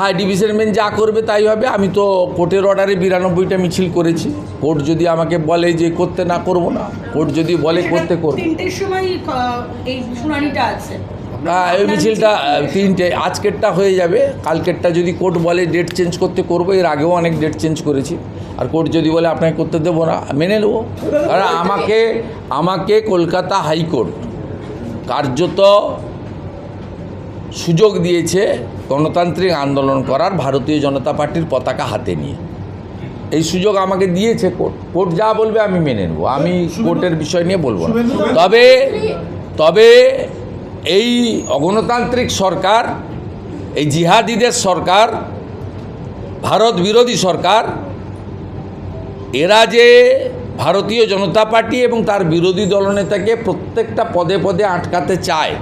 High division bench যা করবে তাই হবে। আমি তো কোর্টের অর্ডারে বিরানব্বইটা মিছিল করেছি। কোর্ট যদি আমাকে বলে যে করতে না করব না কোর্ট যদি বলে করতে করব। হ্যাঁ এই মিছিলটা তিনটে আজকেরটা হয়ে যাবে। কালকেরটা যদি কোর্ট বলে ডেট চেঞ্জ করতে করব এর আগেও অনেক ডেট চেঞ্জ করেছি। আর কোর্ট যদি বলে আপনাকে করতে দেবো না মেনে নেব। কারণ আমাকে আমাকে কলকাতা হাইকোর্ট কার্যত সুযোগ দিয়েছে গণতান্ত্রিক আন্দোলন করার ভারতীয় জনতা পার্টির পতাকা হাতে নিয়ে। এই সুযোগ আমাকে দিয়েছে কোর্ট। কোর্ট যা বলবে আমি মেনে নেব। আমি কোর্টের বিষয় নিয়ে বলব না। তবে তবে এই অগণতান্ত্রিক সরকার এই জিহাদিদের সরকার ভারত বিরোধী সরকার এরা যে ভারতীয় জনতা পার্টি এবং তার বিরোধী দলনেতাকে প্রত্যেকটা পদে পদে আটকাতে চায়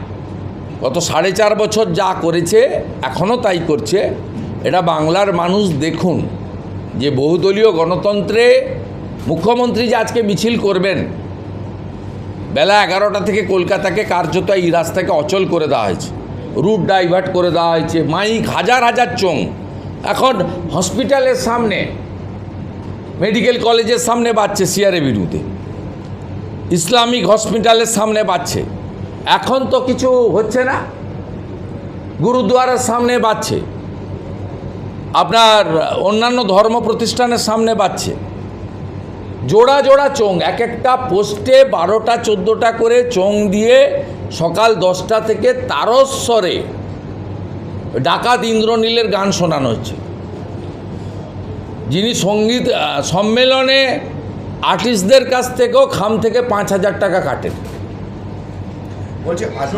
গত সাড়ে চার বছর যা করেছে, এখনও তাই করছে। এটা বাংলার মানুষ দেখুন যে বহুদলীয় গণতন্ত্রে মুখ্যমন্ত্রী যে আজকে মিছিল করবেন, বেলা এগারোটা থেকে কলকাতাকে কার্যত এই রাস্তাকে অচল করে দেওয়া হয়েছে। রুট ডাইভার্ট করে দেওয়া হয়েছে, মাইক হাজার হাজার চোং এখন হসপিটালের সামনে, মেডিকেল কলেজের সামনে বাজছে সিআরএ বিরুদ্ধে। ইসলামিক হসপিটালের সামনে বাজছে। এখন তো কিছু হচ্ছে না। গুরুদুয়ারার সামনে বাজছে আপনার অন্যান্য ধর্ম প্রতিষ্ঠানের সামনে বাজছে জোড়া জোড়া চোং এক একটা পোস্টে বারোটা, চোদ্দোটা করে চোং দিয়ে সকাল দশটা থেকে তারস্বরে ডাকাত ইন্দ্রনীলের গান শোনানো হচ্ছে। যিনি সংগীত সম্মেলনে আর্টিস্টদের কাছ থেকেও খাম থেকে পাঁচ হাজার টাকা কাটেন। বলছে আজকে